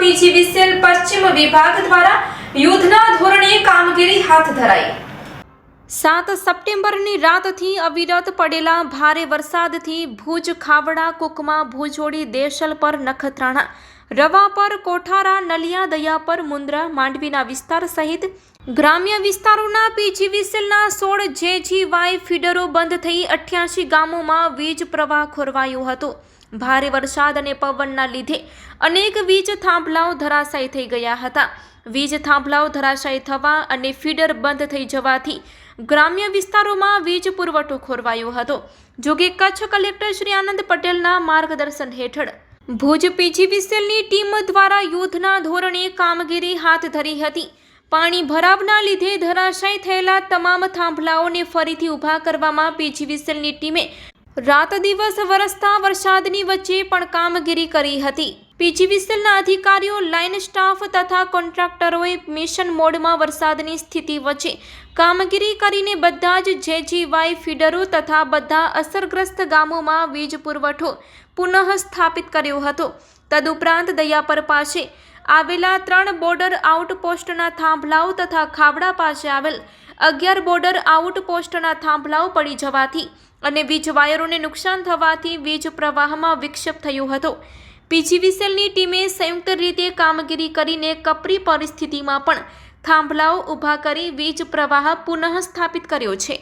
PGVCL પશ્ચિમ વિભાગ દ્વારા યુદ્ધના ધોરણે કામગીરી હાથ ધરાઈ. સાત સપ્ટેમ્બરની રાતથી અવિરત પડેલા ભારે વરસાદથી ભુજ, ખાવડા, કુકમા, ભુજોડી, દેશલ પર નખત્રાણા રવાપર કોઠારા, નલિયા, દયા પર મુન્દ્રા માંડવીના વિસ્તાર સહિત ગ્રામ્ય વિસ્તારોના પીજીવીસીએલના સોળ જેજીવાય ફીડરો બંધ થઈ અઠ્યાસી ગામોમાં વીજ પ્રવાહ ખોરવાયો હતો. ભારે વરસાદ અને પવનના લીધે અનેક વીજ થાંભલાઓ ધરાશાયી થઈ ગયા હતા. વીજ થાંભલાઓ ધરાશાયી થવા અને ફીડર બંધ થઈ જવાથી ગ્રામ્ય વિસ્તારોમાં વીજ પુરવઠો ખોરવાયો હતો. જોકે કચ્છ કલેક્ટર શ્રી આનંદ પટેલના માર્ગદર્શન હેઠળ ભુજ પીજીવીસીએલની ટીમ દ્વારા યુદ્ધના ધોરણે કામગીરી હાથ ધરી હતી. પાણી ભરાવના લીધે ધરાશાયી થયેલા તમામ થાંભલાઓને ફરીથી ઊભા કરવામાં પીજીવીસીએલની ટીમે રાત દિવસ વરસતા વરસાદની વચ્ચે પણ કામગીરી કરી હતી. પીજીવીસીએલના અધિકારીઓ, લાઇન સ્ટાફ તથા કોન્ટ્રાક્ટરોએ મિશન મોડમાં વરસાદની સ્થિતિ વચ્ચે કામગીરી કરીને બધા જ જેજીવાય ફીડરો તથા બધા અસરગ્રસ્ત ગામોમાં વીજ પુરવઠો પુનઃ સ્થાપિત કર્યો હતો. તદુપરાંત દયાપર પાસે આવેલા ત્રણ બોર્ડર આઉટપોસ્ટના થાંભલાઓ તથા ખાવડા પાસે આવેલ અગિયાર બોર્ડર આઉટપોસ્ટના થાંભલાઓ પડી જવાથી અને વીજ વાયરોને નુકસાન થવાથી વીજ પ્રવાહમાં વિક્ષેપ થયો હતો. પીજીવીસેલની ટીમે સંયુક્ત રીતે કામગીરી કરીને કપરી પરિસ્થિતિમાં પણ થાંભલાઓ ઊભા કરી વીજ પ્રવાહ પુનઃ સ્થાપિત કર્યો છે.